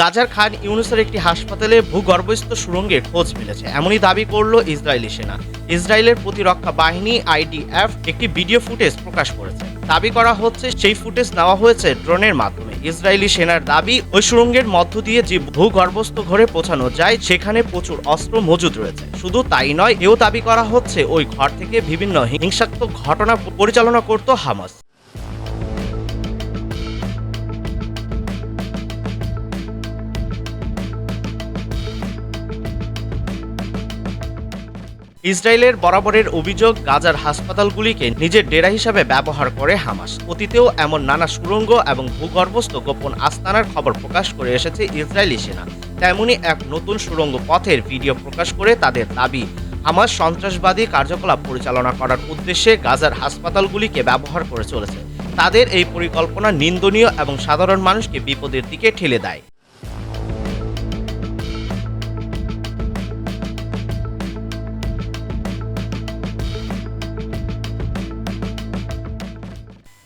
গাজার খান ইউনুসের একটি হাসপাতালে ভূগর্ভস্থ সুড়ঙ্গের খোঁজ মিলেছে। এমনই দাবি করল ইসরায়েলি সেনা। ইসরায়েলের প্রতিরক্ষা বাহিনী আইডিএফ একটি ভিডিও ফুটেজ প্রকাশ করেছে। দাবি করা হচ্ছে, সেই ফুটেজ নেওয়া হয়েছে ড্রোনের মাধ্যমে। ইসরায়েলি সেনার দাবি, ওই সুড়ঙ্গের মধ্য দিয়ে যে ভূগর্ভস্থ ঘরে পৌঁছানো যায়, সেখানে প্রচুর অস্ত্র মজুদ রয়েছে। শুধু তাই নয়, এও দাবি করা হচ্ছে, ওই ঘর থেকে বিভিন্ন হিংসাত্মক ঘটনা পরিচালনা করত হামাস। ইসরায়েলের বরাবরের অভিযোগ, গাজার হাসপাতালগুলিকে নিজের ডেরা হিসাবে ব্যবহার করে হামাস। অতীতেও এমন নানা সুড়ঙ্গ এবং ভূগর্ভস্থ গোপন আস্তানার খবর প্রকাশ করে এসেছে ইসরায়েলি সেনা। তেমনি এক নতুন সুড়ঙ্গ পথের ভিডিও প্রকাশ করে তাদের দাবি, হামাস সন্ত্রাসবাদী কার্যকলাপ পরিচালনা করার উদ্দেশ্যে গাজার হাসপাতালগুলিকে ব্যবহার করে চলেছে। তাদের এই পরিকল্পনা নিন্দনীয় এবং সাধারণ মানুষকে বিপদের দিকে ঠেলে দেয়।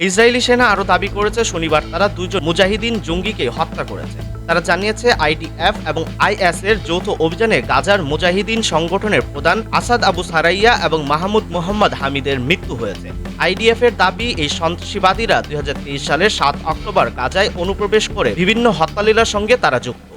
ইসরায়েলি সেনা আরও দাবি করেছে, শনিবার তারা দুজন মুজাহিদিন জঙ্গিকে হত্যা করেছে। তারা জানিয়েছে, আইডিএফ এবং আইএস এর যৌথ অভিযানে গাজার মুজাহিদিন সংগঠনের প্রধান আসাদ আবু সারাইয়া এবং মাহমুদ মোহাম্মদ হামিদের মৃত্যু হয়েছে। আইডিএফ এর দাবি, এই সন্ত্রাসীবাদীরা দুই হাজার তেইশ সালের সাত অক্টোবর গাজায় অনুপ্রবেশ করে বিভিন্ন হত্যালীলার সঙ্গে তারা যুক্ত।